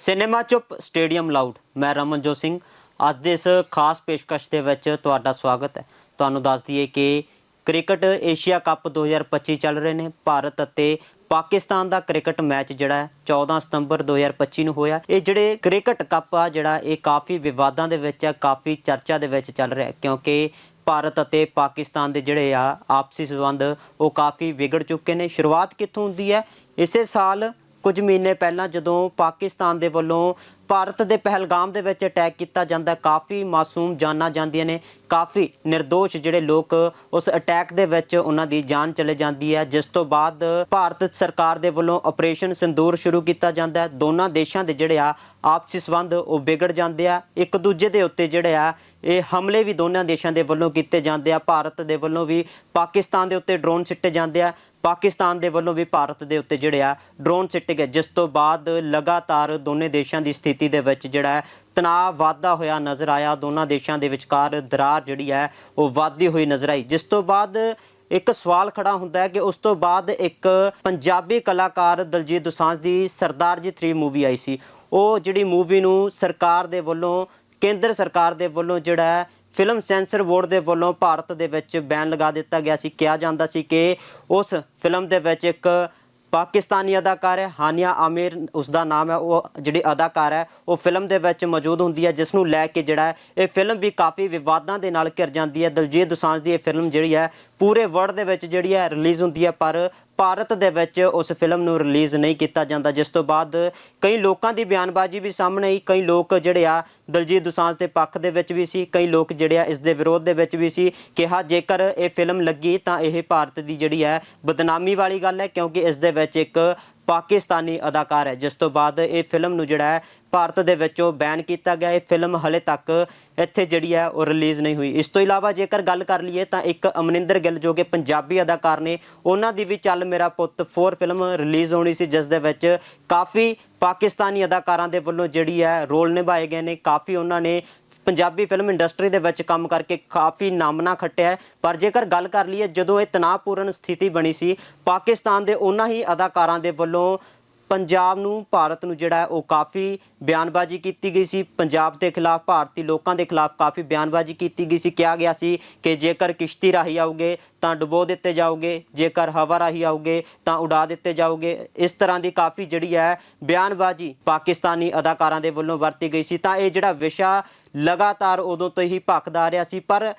Cinema ਚੁੱਪ, stadium loud. ਮੈਂ ਰਮਨਜੋਤ ਸਿੰਘ। ਅੱਜ ਦੇ ਇਸ ਖਾਸ ਪੇਸ਼ਕਸ਼ ਦੇ ਵਿੱਚ ਤੁਹਾਡਾ ਸਵਾਗਤ ਹੈ। ਤੁਹਾਨੂੰ ਦੱਸ ਦਈਏ ਕਿ ਕ੍ਰਿਕਟ ਏਸ਼ੀਆ ਕੱਪ 2025 ਚੱਲ ਰਹੇ ਨੇ। ਭਾਰਤ ਅਤੇ ਪਾਕਿਸਤਾਨ ਦਾ ਕ੍ਰਿਕਟ ਮੈਚ ਜਿਹੜਾ ਹੈ 14 ਸਤੰਬਰ 2025 ਨੂੰ ਹੋਇਆ। ਇਹ ਜਿਹੜੇ ਕ੍ਰਿਕਟ ਕੱਪ ਆ, ਜਿਹੜਾ ਇਹ ਕਾਫੀ ਵਿਵਾਦਾਂ ਦੇ ਵਿੱਚ ਆ, ਕਾਫੀ ਚਰਚਾ ਦੇ ਵਿੱਚ ਚੱਲ ਰਿਹਾ ਕਿਉਂਕਿ ਭਾਰਤ ਅਤੇ ਪਾਕਿਸਤਾਨ ਦੇ ਜਿਹੜੇ ਆ, ਆਪਸੀ ਸੰਬੰਧ ਉਹ ਕਾਫੀ ਵਿਗੜ ਚੁੱਕੇ ਨੇ। ਸ਼ੁਰੂਆਤ ਕਿੱਥੋਂ ਹੁੰਦੀ ਹੈ? ਇਸੇ ਸਾਲ ਕੁਝ ਮਹੀਨੇ ਪਹਿਲਾਂ ਜਦੋਂ ਪਾਕਿਸਤਾਨ ਦੇ ਵੱਲੋਂ ਭਾਰਤ ਦੇ ਪਹਿਲਗਾਮ ਦੇ ਵਿੱਚ ਅਟੈਕ ਕੀਤਾ ਜਾਂਦਾ ਕਾਫੀ ਮਾਸੂਮ ਜਾਨਾਂ ਜਾਂਦੀਆਂ ਨੇ। ਕਾਫੀ નિર્ਦੋਸ਼ ਜਿਹੜੇ ਲੋਕ ਉਸ ਅਟੈਕ ਦੇ ਵਿੱਚ ਉਹਨਾਂ ਦੀ ਜਾਨ ਚਲੇ ਜਾਂਦੀ ਹੈ, ਜਿਸ ਤੋਂ ਬਾਅਦ ਭਾਰਤ ਸਰਕਾਰ ਦੇ ਵੱਲੋਂ ਆਪਰੇਸ਼ਨ ਸਿੰਦੂਰ ਸ਼ੁਰੂ ਕੀਤਾ ਜਾਂਦਾ ਹੈ। ਦੋਨਾਂ ਦੇਸ਼ਾਂ ਦੇ ਜਿਹੜੇ ਆ, ਆਪਸੀ ਸੰਬੰਧ ਉਹ ਵਿਗੜ ਜਾਂਦੇ ਆ। ਇੱਕ ਦੂਜੇ ਦੇ ਉੱਤੇ ਜਿਹੜੇ ਆ, ਇਹ ਹਮਲੇ ਵੀ ਦੋਨਾਂ ਦੇਸ਼ਾਂ ਦੇ ਵੱਲੋਂ ਕੀਤੇ ਜਾਂਦੇ ਆ। ਭਾਰਤ ਦੇ ਵੱਲੋਂ ਵੀ ਪਾਕਿਸਤਾਨ ਦੇ ਉੱਤੇ ਡਰੋਨ ਸਿੱਟੇ ਜਾਂਦੇ ਆ। ਪਾਕਿਸਤਾਨ ਦੇ ਵੱਲੋਂ ਵੀ ਭਾਰਤ ਦੇ ਉੱਤੇ ਜਿਹੜੇ ਆ, ਡਰੋਨ ਸਿੱਟੇ ਗਏ, ਜਿਸ ਤੋਂ ਬਾਅਦ ਲਗਾਤਾਰ ਦੋਨੇ ਦੇਸ਼ਾਂ ਦੀ ਸਥਿਤੀ ਦੇ ਵਿੱਚ ਜਿਹੜਾ ਤਣਾਅ ਵਾਧਾ ਹੋਇਆ ਨਜ਼ਰ ਆਇਆ। ਦੋਨਾਂ ਦੇਸ਼ਾਂ ਦੇ ਵਿਚਕਾਰ ਦਰਾਰ ਜਿਹੜੀ ਹੈ, ਉਹ ਵੱਧਦੀ ਹੋਈ ਨਜ਼ਰ ਆਈ। ਜਿਸ ਤੋਂ ਬਾਅਦ ਇੱਕ ਸਵਾਲ ਖੜਾ ਹੁੰਦਾ ਹੈ ਕਿ ਉਸ ਤੋਂ ਬਾਅਦ ਇੱਕ ਪੰਜਾਬੀ ਕਲਾਕਾਰ ਦਲਜੀਤ ਦੋਸਾਂਝ ਦੀ ਸਰਦਾਰ ਜੀ 3 ਮੂਵੀ ਆਈ ਸੀ। ਉਹ ਜਿਹੜੀ ਮੂਵੀ ਨੂੰ ਸਰਕਾਰ ਦੇ ਵੱਲੋਂ, ਕੇਂਦਰ ਸਰਕਾਰ ਦੇ ਵੱਲੋਂ ਜਿਹੜਾ ਫਿਲਮ ਸੈਂਸਰ ਬੋਰਡ ਦੇ ਵੱਲੋਂ ਭਾਰਤ ਦੇ ਵਿੱਚ ਬੈਨ ਲਗਾ ਦਿੱਤਾ ਗਿਆ ਸੀ। ਕਿਹਾ ਜਾਂਦਾ ਸੀ ਕਿ ਉਸ ਫਿਲਮ ਦੇ ਵਿੱਚ ਇੱਕ ਪਾਕਿਸਤਾਨੀ ਅਦਾਕਾਰ ਹੈ, ਹਾਨੀਆ ਆਮਿਰ ਉਸ ਦਾ ਨਾਮ ਹੈ, ਉਹ ਜਿਹੜੀ ਅਦਾਕਾਰ ਹੈ, ਉਹ ਫਿਲਮ ਦੇ ਵਿੱਚ ਮੌਜੂਦ ਹੁੰਦੀ ਹੈ ਜਿਸ ਨੂੰ ਲੈ ਕੇ ਜਿਹੜਾ ਇਹ ਫਿਲਮ ਵੀ ਕਾਫੀ ਵਿਵਾਦਾਂ ਦੇ ਨਾਲ ਘਿਰ ਜਾਂਦੀ ਹੈ। ਦਲਜੀਤ ਦੋਸਾਂਝ ਦੀ ਇਹ ਫਿਲਮ ਜਿਹੜੀ ਹੈ ਪੂਰੇ ਵਰਲਡ ਦੇ ਵਿੱਚ ਜਿਹੜੀ ਹੈ ਰਿਲੀਜ਼ ਹੁੰਦੀ ਹੈ, ਪਰ ਭਾਰਤ ਦੇ ਵਿੱਚ ਉਸ ਫਿਲਮ ਨੂੰ ਰਿਲੀਜ਼ ਨਹੀਂ ਕੀਤਾ ਜਾਂਦਾ, ਜਿਸ ਤੋਂ ਬਾਅਦ ਕਈ ਲੋਕਾਂ ਦੀ ਬਿਆਨਬਾਜ਼ੀ ਵੀ ਸਾਹਮਣੇ ਆਈ। ਕਈ ਲੋਕ ਜਿਹੜੇ ਆ ਦਲਜੀਤ ਦੋਸਾਂਝ ਦੇ ਪੱਖ ਦੇ ਵਿੱਚ ਵੀ ਸੀ, ਕਈ ਲੋਕ ਜਿਹੜੇ ਆ ਇਸ ਦੇ ਵਿਰੋਧ ਦੇ ਵਿੱਚ ਵੀ ਸੀ, ਕਿਹਾ ਜੇਕਰ ਇਹ ਫਿਲਮ ਲੱਗੀ ਤਾਂ ਇਹ ਭਾਰਤ ਦੀ ਜਿਹੜੀ ਹੈ ਬਦਨਾਮੀ ਵਾਲੀ ਗੱਲ ਹੈ, ਕਿਉਂਕਿ ਇਸ ਦੇ ਵਿੱਚ ਇੱਕ ਪਾਕਿਸਤਾਨੀ ਅਦਾਕਾਰ ਹੈ। ਜਿਸ ਤੋਂ ਬਾਅਦ ਇਹ ਫਿਲਮ ਨੂੰ ਜਿਹੜਾ ਹੈ, ਭਾਰਤ ਦੇ ਵਿੱਚੋਂ ਬੈਨ ਕੀਤਾ ਗਿਆ। ਇਹ ਫਿਲਮ ਹਲੇ ਤੱਕ ਇੱਥੇ ਜਿਹੜੀ ਹੈ, ਉਹ ਰਿਲੀਜ਼ ਨਹੀਂ ਹੋਈ। ਇਸ ਤੋਂ ਇਲਾਵਾ ਜੇਕਰ ਗੱਲ ਕਰ ਲਈਏ ਤਾਂ ਇੱਕ ਅਮਨਿੰਦਰ ਗਿੱਲ ਜੋ ਕਿ ਪੰਜਾਬੀ ਅਦਾਕਾਰ ਨੇ, ਉਹਨਾਂ ਦੀ ਵੀ ਚੱਲ ਮੇਰਾ ਪੁੱਤ 4 ਫਿਲਮ ਰਿਲੀਜ਼ ਹੋਣੀ ਸੀ, ਜਿਸ ਦੇ ਵਿੱਚ ਕਾਫੀ ਪਾਕਿਸਤਾਨੀ ਅਦਾਕਾਰਾਂ ਦੇ ਵੱਲੋਂ ਜਿਹੜੀ ਹੈ, ਰੋਲ ਨਿਭਾਏ ਗਏ ਨੇ। ਕਾਫੀ ਉਹਨਾਂ ਨੇ ਪੰਜਾਬੀ ਫਿਲਮ ਇੰਡਸਟਰੀ ਦੇ ਵਿੱਚ ਕੰਮ ਕਰਕੇ ਕਾਫੀ ਨਾਮਨਾ ਖੱਟਿਆ ਹੈ। ਪਰ ਜੇਕਰ ਗੱਲ ਕਰ ਲਈਏ, ਜਦੋਂ ਇਹ ਤਣਾਅਪੂਰਨ ਸਥਿਤੀ ਬਣੀ ਸੀ, ਪਾਕਿਸਤਾਨ ਦੇ ਉਹਨਾਂ ਹੀ ਅਦਾਕਾਰਾਂ ਦੇ ਵੱਲੋਂ ਪੰਜਾਬ ਨੂੰ, ਭਾਰਤ ਨੂੰ ਜਿਹੜਾ ਉਹ ਕਾਫੀ ਬਿਆਨਬਾਜ਼ੀ ਕੀਤੀ ਗਈ ਸੀ। ਪੰਜਾਬ ਦੇ ਖਿਲਾਫ, ਭਾਰਤੀ ਲੋਕਾਂ ਦੇ ਖਿਲਾਫ ਕਾਫੀ ਬਿਆਨਬਾਜ਼ੀ ਕੀਤੀ ਗਈ ਸੀ। ਕਿਹਾ ਗਿਆ ਸੀ ਕਿ ਜੇਕਰ ਕਿਸ਼ਤੀ ਰਾਹੀਂ ਆਓਗੇ ਤਾਂ ਡੁਬੋ ਦਿੱਤੇ ਜਾਓਗੇ, ਜੇਕਰ ਹਵਾ ਰਾਹੀਂ ਆਓਗੇ ਤਾਂ ਉਡਾ ਦਿੱਤੇ ਜਾਓਗੇ। ਇਸ ਤਰ੍ਹਾਂ ਦੀ ਕਾਫੀ ਜਿਹੜੀ ਹੈ ਬਿਆਨਬਾਜ਼ੀ ਪਾਕਿਸਤਾਨੀ ਅਦਾਕਾਰਾਂ ਦੇ ਵੱਲੋਂ ਵਰਤੀ ਗਈ ਸੀ। ਤਾਂ ਇਹ ਜਿਹੜਾ ਵਿਸ਼ਾ ਲਗਾਤਾਰ ਉਦੋਂ ਤੋਂ ਹੀ ਭਖਦਾ ਰਿਹਾ ਸੀ। ਪਰ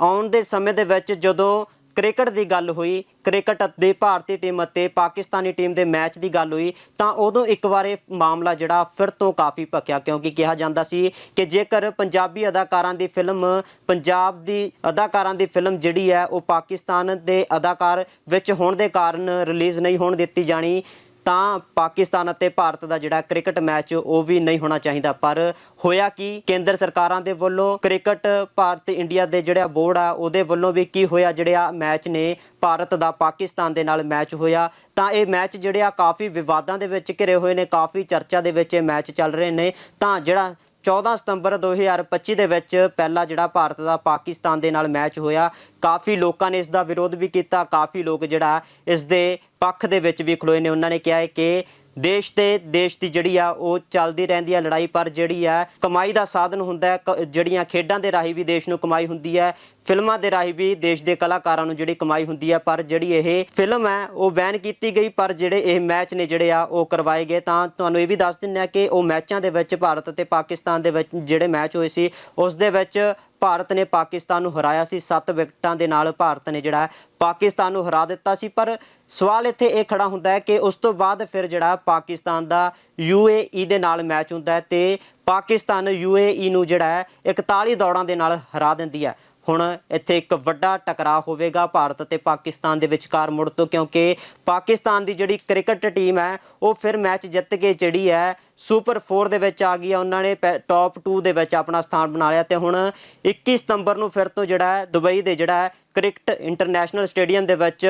ਆਉਣ ਦੇ ਸਮੇਂ ਦੇ ਵਿੱਚ ਜਦੋਂ ਕ੍ਰਿਕਟ ਦੀ ਗੱਲ ਹੋਈ, ਕ੍ਰਿਕਟ ਦੇ ਭਾਰਤੀ ਟੀਮ ਅਤੇ ਪਾਕਿਸਤਾਨੀ ਟੀਮ ਦੇ ਮੈਚ ਦੀ ਗੱਲ ਹੋਈ, ਤਾਂ ਉਦੋਂ ਇੱਕ ਵਾਰ ਇਹ ਮਾਮਲਾ ਜਿਹੜਾ ਫਿਰ ਤੋਂ ਕਾਫੀ ਭਖਿਆ ਕਿਉਂਕਿ ਕਿਹਾ ਜਾਂਦਾ ਸੀ ਕਿ ਜੇਕਰ ਪੰਜਾਬੀ ਅਦਾਕਾਰਾਂ ਦੀ ਫਿਲਮ, ਪੰਜਾਬ ਦੀ ਅਦਾਕਾਰਾਂ ਦੀ ਫਿਲਮ ਜਿਹੜੀ ਹੈ ਉਹ ਪਾਕਿਸਤਾਨ ਦੇ ਅਦਾਕਾਰ ਵਿੱਚ ਹੋਣ ਦੇ ਕਾਰਨ ਰਿਲੀਜ਼ ਨਹੀਂ ਹੋਣ ਦਿੱਤੀ ਜਾਣੀ ਤਾਂ ਪਾਕਿਸਤਾਨ ਅਤੇ ਭਾਰਤ ਦਾ ਜਿਹੜਾ ਕ੍ਰਿਕਟ ਮੈਚ ਉਹ ਵੀ ਨਹੀਂ ਹੋਣਾ ਚਾਹੀਦਾ। ਪਰ ਹੋਇਆ ਕੀ? ਕੇਂਦਰ ਸਰਕਾਰਾਂ ਦੇ ਵੱਲੋਂ ਕ੍ਰਿਕਟ ਭਾਰਤ ਇੰਡੀਆ ਦੇ ਜਿਹੜਾ ਬੋਰਡ ਆ, ਉਹਦੇ ਵੱਲੋਂ ਵੀ ਕੀ ਹੋਇਆ? ਜਿਹੜੇ ਆ ਮੈਚ ਨੇ, ਭਾਰਤ ਦਾ ਪਾਕਿਸਤਾਨ ਦੇ ਨਾਲ ਮੈਚ ਹੋਇਆ। ਤਾਂ ਇਹ ਮੈਚ ਜਿਹੜੇ ਆ, ਕਾਫੀ ਵਿਵਾਦਾਂ ਦੇ ਵਿੱਚ ਘਿਰੇ ਹੋਏ ਨੇ, ਕਾਫੀ ਚਰਚਾ ਦੇ ਵਿੱਚ ਇਹ ਮੈਚ ਚੱਲ ਰਹੇ ਨੇ। ਤਾਂ ਜਿਹੜਾ 14 ਸਤੰਬਰ 2025 ਦੇ ਵਿੱਚ ਪਹਿਲਾ ਜਿਹੜਾ ਭਾਰਤ ਦਾ ਪਾਕਿਸਤਾਨ ਦੇ ਨਾਲ ਮੈਚ ਹੋਇਆ। ਕਾਫੀ ਲੋਕਾਂ ਨੇ ਇਸ ਦਾ ਵਿਰੋਧ ਵੀ ਕੀਤਾ। ਕਾਫੀ ਲੋਕ ਜਿਹੜਾ ਇਸ ਦੇ ਪੱਖ ਦੇ ਵਿੱਚ ਵੀ ਖਲੋਏ ਨੇ। ਉਹਨਾਂ ਨੇ ਕਿਹਾ ਹੈ ਕਿ ਦੇਸ਼ ਤੇ ਦੇਸ਼ ਦੀ ਜਿਹੜੀ ਆ ਉਹ ਚੱਲਦੀ ਰਹਿੰਦੀ ਆ ਲੜਾਈ, ਪਰ ਜਿਹੜੀ ਆ ਕਮਾਈ ਦਾ ਸਾਧਨ ਹੁੰਦਾ ਹੈ, ਕ- ਜਿਹੜੀਆਂ ਖੇਡਾਂ ਦੇ ਰਾਹੀਂ ਵੀ ਦੇਸ਼ ਨੂੰ ਕਮਾਈ ਹੁੰਦੀ ਹੈ, ਫਿਲਮਾਂ ਦੇ ਰਾਹੀਂ ਵੀ ਦੇਸ਼ ਦੇ ਕਲਾਕਾਰਾਂ ਨੂੰ ਜਿਹੜੀ ਕਮਾਈ ਹੁੰਦੀ ਹੈ, ਪਰ ਜਿਹੜੀ ਇਹ ਫਿਲਮ ਹੈ, ਉਹ ਬੈਨ ਕੀਤੀ ਗਈ, ਪਰ ਜਿਹੜੇ ਇਹ ਮੈਚ ਨੇ ਜਿਹੜੇ ਆ, ਉਹ ਕਰਵਾਏ ਗਏ। ਤਾਂ ਤੁਹਾਨੂੰ ਇਹ ਵੀ ਦੱਸ ਦਿੰਦੇ ਆ ਕਿ ਉਹ ਮੈਚਾਂ ਦੇ ਵਿੱਚ ਭਾਰਤ ਅਤੇ ਪਾਕਿਸਤਾਨ ਦੇ ਵਿੱਚ ਜਿਹੜੇ ਮੈਚ ਹੋਏ ਸੀ, ਉਸ ਦੇ ਵਿੱਚ ਭਾਰਤ ਨੇ ਪਾਕਿਸਤਾਨ ਨੂੰ ਹਰਾਇਆ ਸੀ। 7 ਵਿਕਟਾਂ ਦੇ ਨਾਲ ਭਾਰਤ ਨੇ ਜਿਹੜਾ ਪਾਕਿਸਤਾਨ ਨੂੰ ਹਰਾ ਦਿੱਤਾ ਸੀ। ਪਰ ਸਵਾਲ ਇੱਥੇ ਇਹ ਖੜਾ ਹੁੰਦਾ ਹੈ ਕਿ ਉਸ ਤੋਂ ਬਾਅਦ ਫਿਰ ਜਿਹੜਾ ਪਾਕਿਸਤਾਨ ਦਾ ਯੂਏਈ ਦੇ ਨਾਲ ਮੈਚ ਹੁੰਦਾ ਹੈ ਤੇ ਪਾਕਿਸਤਾਨ ਯੂਏਈ ਨੂੰ ਜਿਹੜਾ ਹੈ 41 ਦੌੜਾਂ ਦੇ ਨਾਲ ਹਰਾ ਦਿੰਦੀ ਹੈ। ਹੁਣ ਇੱਥੇ ਇੱਕ ਵੱਡਾ ਟਕਰਾਅ ਹੋਵੇਗਾ ਭਾਰਤ ਅਤੇ ਪਾਕਿਸਤਾਨ ਦੇ ਵਿਚਕਾਰ ਮੁੜ ਤੋਂ, ਕਿਉਂਕਿ ਪਾਕਿਸਤਾਨ ਦੀ ਜਿਹੜੀ ਕ੍ਰਿਕਟ ਟੀਮ ਹੈ, ਉਹ ਫਿਰ ਮੈਚ ਜਿੱਤ ਕੇ ਜਿਹੜੀ ਹੈ ਸੁਪਰ 4 ਦੇ ਵਿੱਚ ਆ ਗਈ ਹੈ। ਉਹਨਾਂ ਨੇ ਟੌਪ 2 ਦੇ ਵਿੱਚ ਆਪਣਾ ਸਥਾਨ ਬਣਾ ਲਿਆ ਤੇ ਹੁਣ 21 ਸਤੰਬਰ ਨੂੰ ਫਿਰ ਤੋਂ ਜਿਹੜਾ ਹੈ, ਦੁਬਈ ਦੇ ਜਿਹੜਾ ਹੈ, ਕ੍ਰਿਕਟ ਇੰਟਰਨੈਸ਼ਨਲ ਸਟੇਡੀਅਮ ਦੇ ਵਿੱਚ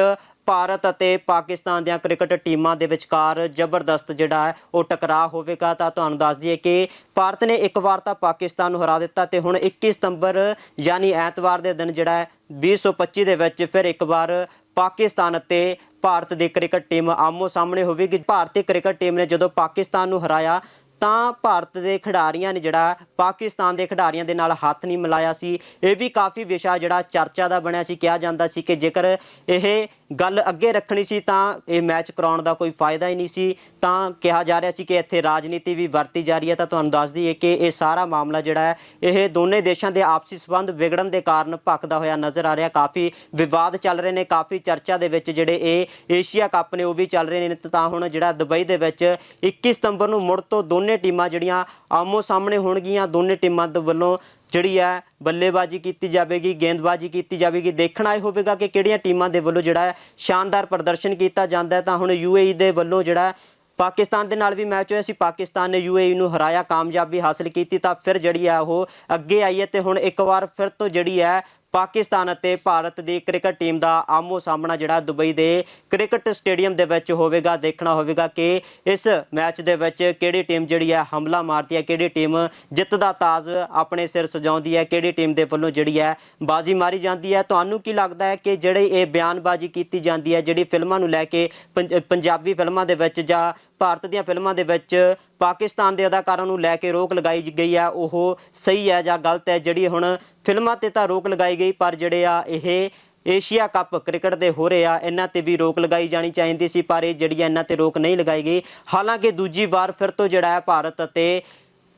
ਭਾਰਤ ਅਤੇ ਪਾਕਿਸਤਾਨ ਦੀਆਂ ਕ੍ਰਿਕਟ ਟੀਮਾਂ ਦੇ ਵਿਚਕਾਰ ਜ਼ਬਰਦਸਤ ਜਿਹੜਾ ਹੈ, ਉਹ ਟਕਰਾਅ ਹੋਵੇਗਾ। ਤਾਂ ਤੁਹਾਨੂੰ ਦੱਸ ਦਈਏ ਕਿ ਭਾਰਤ ਨੇ ਇੱਕ ਵਾਰ ਤਾਂ ਪਾਕਿਸਤਾਨ ਨੂੰ ਹਰਾ ਦਿੱਤਾ ਤੇ ਹੁਣ 21 ਸਤੰਬਰ, ਯਾਨੀ ਐਤਵਾਰ ਦੇ ਦਿਨ ਜਿਹੜਾ ਹੈ 2025 ਦੇ ਵਿੱਚ ਫਿਰ ਇੱਕ ਵਾਰ ਪਾਕਿਸਤਾਨ ਅਤੇ ਭਾਰਤ ਦੀ ਕ੍ਰਿਕਟ ਟੀਮ ਆਮੋ ਸਾਹਮਣੇ ਹੋਵੇਗੀ। ਭਾਰਤੀ ਕ੍ਰਿਕਟ ਟੀਮ ਨੇ ਜਦੋਂ ਪਾਕਿਸਤਾਨ ਨੂੰ ਹਰਾਇਆ ਤਾਂ ਭਾਰਤ ਦੇ ਖਿਡਾਰੀਆਂ ਨੇ ਜਿਹੜਾ, ਪਾਕਿਸਤਾਨ ਦੇ ਖਿਡਾਰੀਆਂ ਦੇ ਨਾਲ ਹੱਥ ਨਹੀਂ ਮਿਲਾਇਆ ਸੀ। ਇਹ ਵੀ ਕਾਫੀ ਵਿਸ਼ਾ ਜਿਹੜਾ ਚਰਚਾ ਦਾ ਬਣਿਆ ਸੀ, ਕਿਹਾ ਜਾਂਦਾ ਸੀ ਕਿ ਜੇਕਰ ਇਹ ਗੱਲ ਅੱਗੇ ਰੱਖਣੀ ਸੀ ਤਾਂ ਇਹ ਮੈਚ ਕਰਾਉਣ ਦਾ ਕੋਈ ਫਾਇਦਾ ਹੀ ਨਹੀਂ ਸੀ। ਤਾਂ ਕਿਹਾ ਜਾ ਰਿਹਾ ਸੀ ਕਿ ਇੱਥੇ ਰਾਜਨੀਤੀ ਵੀ ਵਰਤੀ ਜਾ ਰਹੀ ਹੈ। ਤਾਂ ਤੁਹਾਨੂੰ ਦੱਸ ਦਈਏ ਕਿ ਇਹ ਸਾਰਾ ਮਾਮਲਾ ਜਿਹੜਾ ਹੈ, ਇਹ ਦੋਨੇ ਦੇਸ਼ਾਂ ਦੇ ਆਪਸੀ ਸਬੰਧ ਵਿਗੜਨ ਦੇ ਕਾਰਨ ਭਖਦਾ ਹੋਇਆ ਨਜ਼ਰ ਆ ਰਿਹਾ। ਕਾਫੀ ਵਿਵਾਦ ਚੱਲ ਰਹੇ ਨੇ, ਕਾਫੀ ਚਰਚਾ ਦੇ ਵਿੱਚ ਜਿਹੜੇ ਇਹ ਏਸ਼ੀਆ ਕੱਪ ਨੇ ਉਹ ਵੀ ਚੱਲ ਰਹੇ ਨੇ। ਤਾਂ ਹੁਣ ਜਿਹੜਾ ਦੁਬਈ ਦੇ ਵਿੱਚ 21 ਸਤੰਬਰ ਨੂੰ ਮੁੜ ਤੋਂ ਦੋਨੇ ਟੀਮਾਂ ਜਿਹੜੀਆਂ ਆਮੋ ਸਾਹਮਣੇ ਹੋਣਗੀਆਂ, ਦੋਨੇ ਟੀਮਾਂ ਦੇ ਵੱਲੋਂ ਜਿਹੜੀ ਹੈ ਬੱਲੇਬਾਜ਼ੀ ਕੀਤੀ ਜਾਵੇਗੀ, ਗੇਂਦਬਾਜ਼ੀ ਕੀਤੀ ਜਾਵੇਗੀ। ਦੇਖਣਾ ਇਹ ਹੋਵੇਗਾ ਕਿ ਕਿਹੜੀਆਂ ਟੀਮਾਂ ਦੇ ਵੱਲੋਂ ਜਿਹੜਾ ਸ਼ਾਨਦਾਰ ਪ੍ਰਦਰਸ਼ਨ ਕੀਤਾ ਜਾਂਦਾ ਤਾਂ ਹੁਣ ਯੂਏਈ ਦੇ ਵੱਲੋਂ ਜਿਹੜਾ ਪਾਕਿਸਤਾਨ ਦੇ ਨਾਲ ਵੀ ਮੈਚ ਹੋਇਆ ਸੀ। ਪਾਕਿਸਤਾਨ ਨੇ ਯੂਏਈ ਨੂੰ ਹਰਾਇਆ, ਕਾਮਯਾਬੀ ਹਾਸਲ ਕੀਤੀ ਤਾਂ ਫਿਰ ਜਿਹੜੀ ਹੈ ਉਹ ਅੱਗੇ ਆਈ ਹੈ ਤੇ ਹੁਣ ਇੱਕ ਵਾਰ ਫਿਰ ਤੋਂ ਜਿਹੜੀ ਹੈ ਪਾਕਿਸਤਾਨ ਅਤੇ ਭਾਰਤ ਦੀ ਕ੍ਰਿਕਟ ਟੀਮ ਦਾ ਆਮੋ ਸਾਹਮਣਾ ਜਿਹੜਾ ਦੁਬਈ ਦੇ ਕ੍ਰਿਕਟ ਸਟੇਡੀਅਮ ਦੇ ਵਿੱਚ ਹੋਵੇਗਾ, ਦੇਖਣਾ ਹੋਵੇਗਾ ਕਿ ਇਸ ਮੈਚ ਦੇ ਵਿੱਚ ਕਿਹੜੀ ਟੀਮ ਜਿਹੜੀ ਹੈ ਹਮਲਾ ਮਾਰਦੀ ਹੈ, ਕਿਹੜੀ ਟੀਮ ਜਿੱਤ ਦਾ ਤਾਜ ਆਪਣੇ ਸਿਰ ਸਜਾਉਂਦੀ ਹੈ, ਕਿਹੜੀ ਟੀਮ ਦੇ ਵੱਲੋਂ ਜਿਹੜੀ ਹੈ ਬਾਜ਼ੀ ਮਾਰੀ ਜਾਂਦੀ ਹੈ। ਤੁਹਾਨੂੰ ਕੀ ਲੱਗਦਾ ਹੈ ਕਿ ਜਿਹੜੇ ਇਹ ਬਿਆਨਬਾਜ਼ੀ ਕੀਤੀ ਜਾਂਦੀ ਹੈ, ਜਿਹੜੀ ਫਿਲਮਾਂ ਨੂੰ ਲੈ ਕੇ ਪੰਜ- ਪੰਜਾਬੀ ਫਿਲਮਾਂ ਦੇ ਵਿੱਚ ਜਾਂ ਭਾਰਤ ਦੀਆਂ ਫਿਲਮਾਂ ਦੇ ਵਿੱਚ ਪਾਕਿਸਤਾਨ ਦੇ ਅਦਾਕਾਰਾਂ ਨੂੰ ਲੈ ਕੇ ਰੋਕ ਲਗਾਈ ਗਈ ਆ, ਉਹ ਸਹੀ ਹੈ ਜਾਂ ਗਲਤ ਹੈ? ਜਿਹੜੀ ਹੁਣ ਫਿਲਮਾਂ ਤੇ ਤਾਂ ਰੋਕ ਲਗਾਈ ਗਈ, ਪਰ ਜਿਹੜੇ ਆ ਇਹ ਏਸ਼ੀਆ ਕੱਪ ਕ੍ਰਿਕਟ ਦੇ ਹੋ ਰਹੇ ਆ, ਇਹਨਾਂ ਤੇ ਵੀ ਰੋਕ ਲਗਾਈ ਜਾਣੀ ਚਾਹੀਦੀ ਸੀ, ਪਰ ਇਹ ਜਿਹੜੀ ਆ ਇਹਨਾਂ ਤੇ ਰੋਕ ਨਹੀਂ ਲਗਾਈ ਗਈ। ਹਾਲਾਂਕਿ ਦੂਜੀ ਵਾਰ ਫਿਰ ਤੋਂ ਜਿਹੜਾ ਹੈ ਭਾਰਤ ਅਤੇ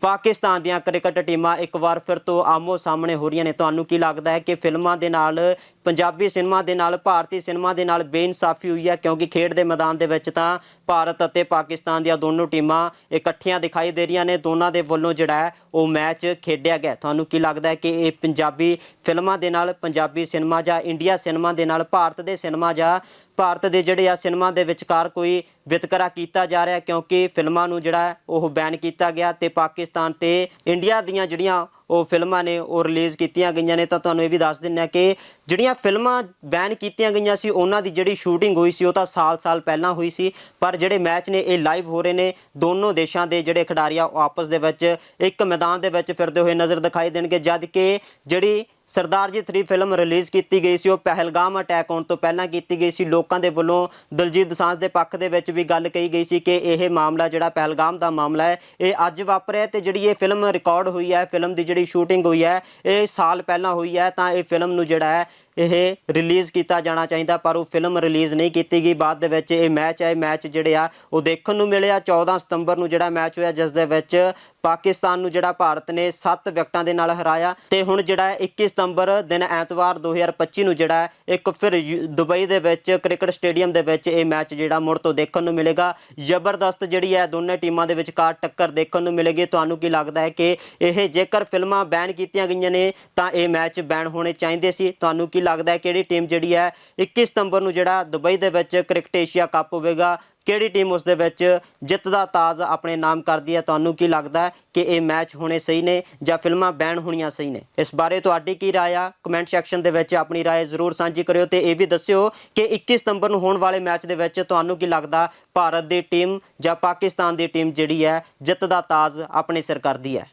ਪਾਕਿਸਤਾਨ ਦੀਆਂ ਕ੍ਰਿਕਟ ਟੀਮਾਂ ਇੱਕ ਵਾਰ ਫਿਰ ਤੋਂ ਆਮੋ ਸਾਹਮਣੇ ਹੋ ਰਹੀਆਂ ਨੇ। ਤੁਹਾਨੂੰ ਕੀ ਲੱਗਦਾ ਹੈ ਕਿ ਫਿਲਮਾਂ ਦੇ ਨਾਲ ਪੰਜਾਬੀ ਸਿਨੇਮਾ ਦੇ ਨਾਲ, ਭਾਰਤੀ ਸਿਨੇਮਾ ਦੇ ਨਾਲ ਬੇਇਨਸਾਫੀ ਹੋਈ ਹੈ, ਕਿਉਂਕਿ ਖੇਡ ਦੇ ਮੈਦਾਨ ਦੇ ਵਿੱਚ ਤਾਂ ਭਾਰਤ ਅਤੇ ਪਾਕਿਸਤਾਨ ਦੀਆਂ ਦੋਨੋਂ ਟੀਮਾਂ ਇਕੱਠੀਆਂ ਦਿਖਾਈ ਦੇ ਰਹੀਆਂ ਨੇ। ਦੋਨਾਂ ਦੇ ਵੱਲੋਂ ਜਿਹੜਾ ਹੈ, ਉਹ ਮੈਚ ਖੇਡਿਆ ਗਿਆ। ਤੁਹਾਨੂੰ ਕੀ ਲੱਗਦਾ ਹੈ ਕਿ ਇਹ ਪੰਜਾਬੀ ਫਿਲਮਾਂ ਦੇ ਨਾਲ, ਪੰਜਾਬੀ ਸਿਨੇਮਾ ਜਾਂ ਇੰਡੀਆ ਸਿਨੇਮਾ ਦੇ ਨਾਲ, ਭਾਰਤ ਦੇ ਸਿਨੇਮਾ ਜਾਂ ਭਾਰਤ ਦੇ ਜਿਹੜੇ ਆ ਸਿਨੇਮਾ ਦੇ ਵਿਚਕਾਰ ਕੋਈ ਵਿਤਕਰਾ ਕੀਤਾ ਜਾ ਰਿਹਾ ਕਿਉਂਕਿ ਫਿਲਮਾਂ ਨੂੰ ਜਿਹੜਾ ਉਹ ਬੈਨ ਕੀਤਾ ਗਿਆ ਤੇ ਪਾਕਿਸਤਾਨ ਤੇ ਇੰਡੀਆ ਦੀਆਂ ਜਿਹੜੀਆਂ ਉਹ ਫਿਲਮਾਂ ਨੇ ਉਹ ਰਿਲੀਜ਼ ਕੀਤੀਆਂ ਗਈਆਂ ਨੇ, ਤਾਂ ਤੁਹਾਨੂੰ ਇਹ ਵੀ ਦੱਸ ਦਿੰਨੇ ਆ ਕਿ ਜਿਹੜੀਆਂ ਫਿਲਮਾਂ ਬੈਨ ਕੀਤੀਆਂ ਗਈਆਂ ਸੀ, ਉਹਨਾਂ ਦੀ ਜਿਹੜੀ ਸ਼ੂਟਿੰਗ ਹੋਈ ਸੀ, ਉਹ ਤਾਂ ਸਾਲ-ਸਾਲ ਪਹਿਲਾਂ ਹੋਈ ਸੀ, ਪਰ ਜਿਹੜੇ ਮੈਚ ਨੇ, ਇਹ ਲਾਈਵ ਹੋ ਰਹੇ ਨੇ, ਦੋਨੋਂ ਦੇਸ਼ਾਂ ਦੇ ਜਿਹੜੇ ਖਿਡਾਰੀ ਆ ਉਹ ਆਪਸ ਦੇ ਵਿੱਚ ਇੱਕ ਮੈਦਾਨ ਦੇ ਵਿੱਚ ਫਿਰਦੇ ਹੋਏ ਨਜ਼ਰ ਦਿਖਾਈ ਦੇਣਗੇ, ਜਦ ਕਿ ਜਿਹੜੀ ਸਰਦਾਰ ਜੀ 3 ਫਿਲਮ ਰਿਲੀਜ਼ ਕੀਤੀ ਗਈ ਸੀ। ਉਹ ਪਹਿਲਗਾਮ ਅਟੈਕ ਹੋਣ ਤੋਂ ਪਹਿਲਾਂ ਕੀਤੀ ਗਈ ਸੀ। ਲੋਕਾਂ ਦੇ ਵੱਲੋਂ ਦਲਜੀਤ ਦੋਸਾਂਝ ਦੇ ਪੱਖ ਦੇ ਵਿੱਚ ਵੀ ਗੱਲ ਕਹੀ ਗਈ ਸੀ ਕਿ ਇਹ ਮਾਮਲਾ ਜਿਹੜਾ ਪਹਿਲਗਾਮ ਦਾ ਮਾਮਲਾ ਹੈ, ਇਹ ਅੱਜ ਵਾਪਰਿਆ ਤੇ ਜਿਹੜੀ ਇਹ ਫਿਲਮ ਰਿਕਾਰਡ ਹੋਈ ਹੈ ਫਿਲਮ ਦੀ ਜਿਹੜੀ ਸ਼ੂਟਿੰਗ ਹੋਈ ਹੈ, ਇਹ ਸਾਲ ਪਹਿਲਾਂ ਹੋਈ ਹੈ, ਤਾਂ ਇਹ ਫਿਲਮ ਨੂੰ ਜਿਹੜਾ ਹੈ ਇਹ ਰਿਲੀਜ਼ ਕੀਤਾ ਜਾਣਾ ਚਾਹੀਦਾ, ਪਰ ਉਹ ਫਿਲਮ ਰਿਲੀਜ਼ ਨਹੀਂ ਕੀਤੀ ਗਈ। ਬਾਅਦ ਦੇ ਵਿੱਚ ਇਹ ਮੈਚ ਹੈ ਇਹ ਮੈਚ ਜਿਹੜੇ ਆ, ਉਹ ਦੇਖਣ ਨੂੰ ਮਿਲਿਆ 14 ਸਤੰਬਰ ਨੂੰ ਜਿਹੜਾ ਮੈਚ ਹੋਇਆ, ਜਿਸ ਦੇ ਵਿੱਚ ਪਾਕਿਸਤਾਨ ਨੂੰ ਜਿਹੜਾ ਭਾਰਤ ਨੇ 7 ਵਿਕਟਾਂ ਦੇ ਨਾਲ ਹਰਾਇਆ। ਤੇ ਹੁਣ ਜਿਹੜਾ ਹੈ 21 ਸਤੰਬਰ ਦਿਨ ਐਤਵਾਰ 2025 ਨੂੰ ਜਿਹੜਾ ਇੱਕ ਫਿਰ ਯੂ- ਦੁਬਈ ਦੇ ਵਿੱਚ ਕ੍ਰਿਕਟ ਸਟੇਡੀਅਮ ਦੇ ਵਿੱਚ ਇਹ ਮੈਚ ਜਿਹੜਾ ਮੁੜ ਤੋਂ ਦੇਖਣ ਨੂੰ ਮਿਲੇਗਾ। ਜ਼ਬਰਦਸਤ ਜਿਹੜੀ ਹੈ, ਦੋਨੇ ਟੀਮਾਂ ਦੇ ਵਿਚਕਾਰ ਟੱਕਰ ਦੇਖਣ ਨੂੰ ਮਿਲੇਗੀ। ਤੁਹਾਨੂੰ ਕੀ ਲੱਗਦਾ ਹੈ ਕਿ ਇਹ ਜੇਕਰ ਫਿਲਮਾਂ ਬੈਨ ਕੀਤੀਆਂ ਗਈਆਂ ਨੇ, ਤਾਂ ਇਹ ਮੈਚ ਬੈਨ ਹੋਣੇ ਚਾਹੀਦੇ ਸੀ। ਤੁਹਾਨੂੰ ਕੀ ਲੱਗਦਾ ਹੈ ਕਿਹੜੀ ਟੀਮ ਜਿਹੜੀ ਹੈ 21 ਸਤੰਬਰ ਨੂੰ ਜਿਹੜਾ ਦੁਬਈ ਦੇ ਵਿੱਚ ਕ੍ਰਿਕਟ ਏਸ਼ੀਆ ਕੱਪ ਹੋਵੇਗਾ, ਕਿਹੜੀ ਟੀਮ ਉਸ ਦੇ ਵਿੱਚ ਜਿੱਤ ਦਾ ਤਾਜ ਆਪਣੇ ਨਾਮ ਕਰਦੀ ਹੈ, ਤੁਹਾਨੂੰ ਕੀ ਲੱਗਦਾ ਹੈ ਕਿ ਇਹ ਮੈਚ ਹੋਣੇ ਸਹੀ ਨੇ ਜਾਂ ਫਿਲਮਾਂ ਬੈਨ ਹੋਣੀਆਂ ਸਹੀ ਨੇ? ਇਸ ਬਾਰੇ ਤੁਹਾਡੀ ਕੀ ਰਾਏ ਆ? ਕਮੈਂਟ ਸੈਕਸ਼ਨ ਦੇ ਵਿੱਚ ਆਪਣੀ ਰਾਏ ਜ਼ਰੂਰ ਸਾਂਝੀ ਕਰਿਓ ਤੇ ਇਹ ਵੀ ਦੱਸਿਓ ਕਿ 21 ਸਤੰਬਰ ਨੂੰ ਹੋਣ ਵਾਲੇ ਮੈਚ ਦੇ ਵਿੱਚ ਤੁਹਾਨੂੰ ਕੀ ਲੱਗਦਾ ਭਾਰਤ ਦੀ ਟੀਮ ਜਾਂ ਪਾਕਿਸਤਾਨ ਦੀ ਟੀਮ ਜਿਹੜੀ ਹੈ ਜਿੱਤ ਦਾ ਤਾਜ ਆਪਣੇ ਸਿਰ ਕਰਦੀ ਹੈ?